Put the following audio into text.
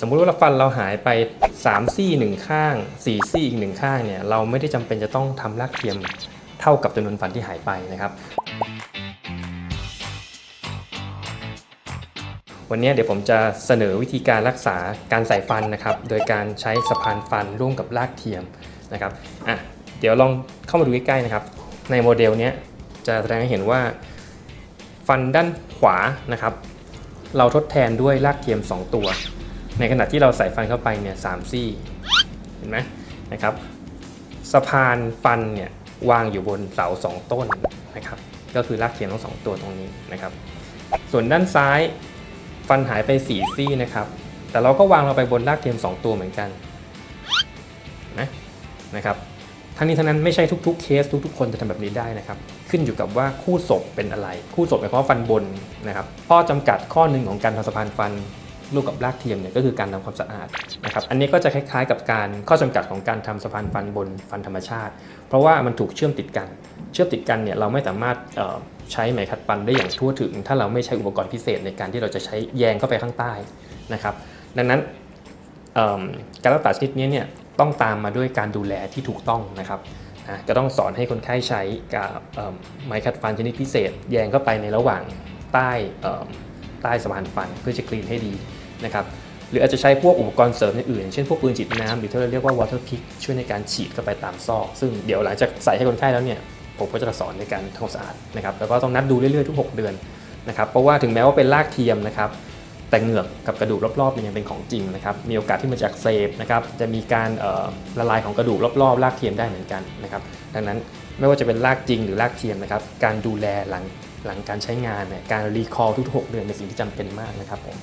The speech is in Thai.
สมมุติว่าฟันเราหายไป 3 ซี่หนึ่งข้าง 4 ซี่อีกหนึ่งข้างเนี่ยเราไม่ได้จำเป็นจะต้องทำรากเทียมเท่ากับจำนวนฟันที่หายไปนะครับ วันนี้เดี๋ยวผมจะเสนอวิธีการรักษาการใส่ฟันนะครับ โดยการใช้สะพานฟันร่วมกับรากเทียมนะครับอะเดี๋ยวลองเข้ามาดูใกล้ๆนะครับ ในโมเดลนี้จะแสดงให้เห็นว่าฟันด้านขวานะครับ เราทดแทนด้วยรากเทียม 2 ตัว ในขณะที่เราใส่ฟันเข้าไปเนี่ยสามซี่เห็นไหมนะครับสะพานฟันเนี่ยวางอยู่บนเสาสองต้นนะครับก็คือรากเทียมทั้งสองตัวตรงนี้นะครับ ส่วนด้านซ้ายฟันหายไป4ซี่นะครับแต่เราก็วางเราไปบนรากเทียม 2 ตัวเหมือนกันนะนะครับทั้งนี้ทั้งนั้นไม่ใช่ทุกๆเคสทุกๆ คนจะทำแบบนี้ได้นะครับ ขึ้นอยู่กับว่าคู่ศพเป็นอะไร คู่ศพหมายความว่าฟันบนนะครับข้อจำกัดข้อหนึ่งของการทำสะพานฟัน ร่วมกับรากเทียมเนี่ยก็คือการทำความสะอาดนะครับอันนี้ก็จะคล้ายๆ กับการข้อจำกัดของการทำสะพานฟันบนฟันธรรมชาติ เพราะว่ามันถูกเชื่อมติดกัน เชื่อมติดกันเนี่ยเราไม่สามารถใช้ไหมขัดฟันได้อย่างทั่วถึง ถ้าเราไม่ใช้อุปกรณ์พิเศษในการที่เราจะใช้แยงเข้าไปข้างใต้นะครับ ดังนั้นการรักษาชนิดนี้เนี่ยต้องตามมาด้วยการดูแลที่ถูกต้องนะครับนะก็ต้องสอนให้คนไข้ใช้กับเอิ่มไม้ขัดฟันชนิดพิเศษ แยงเข้าไปในระหว่างใต้ ใต้สะพานฟัน เพื่อจะคลีนให้ดีนะครับหรืออาจจะใช้พวกอุปกรณ์เสริมอื่น เช่นพวกปืนฉีดน้ำหรือที่เราเรียกว่า water pick ช่วยในการฉีดเข้าไปตามซอก ซึ่งเดี๋ยวหลังจากใส่ให้คนไข้แล้วเนี่ยผมก็จะสอนในการทำความสะอาดนะครับแล้วก็ต้องนัดดูเรื่อยๆทุก 6 เดือนนะครับเพราะว่าถึงแม้ว่าเป็นรากเทียมนะครับแต่เหงือกกับกระดูกรอบๆเนี่ยยังเป็นของจริงนะครับมีโอกาสที่มันจะอักเสบนะครับจะมีการละลายของกระดูกรอบๆรากเทียมได้เหมือนกันนะครับดังนั้นไม่ว่าจะเป็นรากจริงหรือรากเทียมนะครับการดูแลหลัง หลังการใช้งานเนี่ยการรีคอลทุกๆ 6 เดือนเป็นสิ่งที่จำเป็นมากนะครับผม